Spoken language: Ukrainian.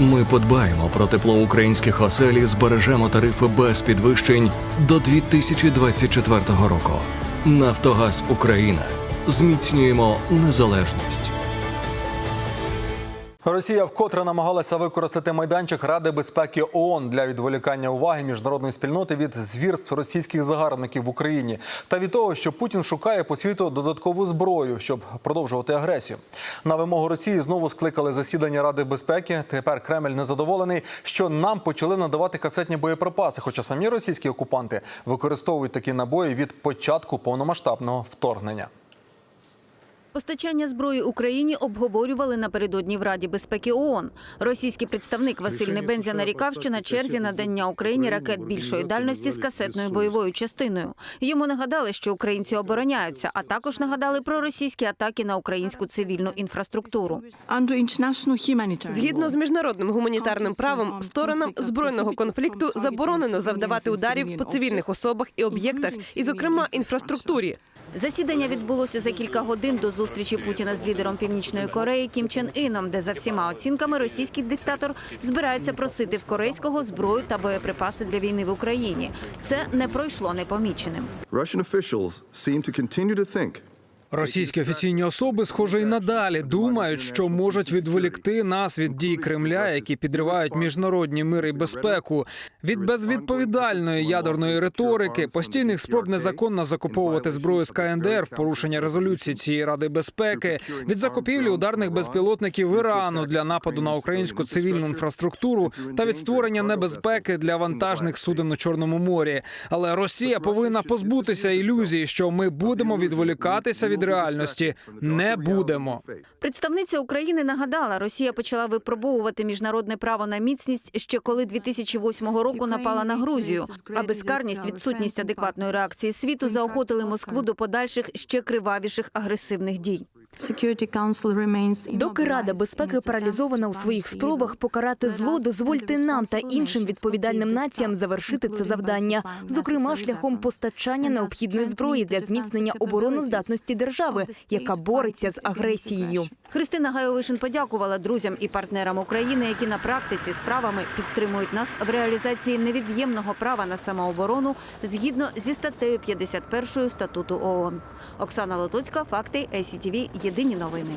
Ми подбаємо про тепло українських осель і збережемо тарифи без підвищень до 2024 року. Нафтогаз Україна. Зміцнюємо незалежність. Росія вкотре намагалася використати майданчик Ради безпеки ООН для відволікання уваги міжнародної спільноти від звірств російських загарбників в Україні та від того, що Путін шукає по світу додаткову зброю, щоб продовжувати агресію. На вимогу Росії знову скликали засідання Ради безпеки. Тепер Кремль незадоволений, що нам почали надавати касетні боєприпаси. Хоча самі російські окупанти використовують такі набої від початку повномасштабного вторгнення. Постачання зброї Україні обговорювали напередодні в Раді безпеки ООН. Російський представник Василь Небензя нарікав, що на черзі надання Україні ракет більшої дальності з касетною бойовою частиною. Йому нагадали, що українці обороняються, а також нагадали про російські атаки на українську цивільну інфраструктуру. Згідно з міжнародним гуманітарним правом, сторонам збройного конфлікту заборонено завдавати ударів по цивільних особах і об'єктах, і, зокрема, інфраструктурі. Засідання відбулося за кілька годин до зустрічі Путіна з лідером Північної Кореї Кім Чен Іном, де за всіма оцінками російський диктатор збирається просити в корейського зброю та боєприпаси для війни в Україні. Це не пройшло непоміченим. Russian officials seem to continue to think Російські офіційні особи, схоже, і надалі думають, що можуть відволікти нас від дій Кремля, які підривають міжнародні мир і безпеку, від безвідповідальної ядерної риторики, постійних спроб незаконно закуповувати зброю з КНДР в порушення резолюції цієї ради безпеки, від закупівлі ударних безпілотників Ірану для нападу на українську цивільну інфраструктуру та від створення небезпеки для вантажних суден у Чорному морі. Але Росія повинна позбутися ілюзії, що ми будемо відволікатися від реальності. Не будемо. Представниця України нагадала, Росія почала випробовувати міжнародне право на міцність ще коли 2008 року напала на Грузію. А безкарність, відсутність адекватної реакції світу заохотили Москву до подальших ще кривавіших агресивних дій. Доки Рада безпеки паралізована у своїх спробах покарати зло, дозвольте нам та іншим відповідальним націям завершити це завдання, зокрема шляхом постачання необхідної зброї для зміцнення обороноздатності держави, яка бореться з агресією. Христина Гайовишин подякувала друзям і партнерам України, які на практиці справами підтримують нас в реалізації невід'ємного права на самооборону згідно зі статтею 51 статуту ООН. Оксана Лотоцька, факти ЕСІТІВІ. Єдині новини.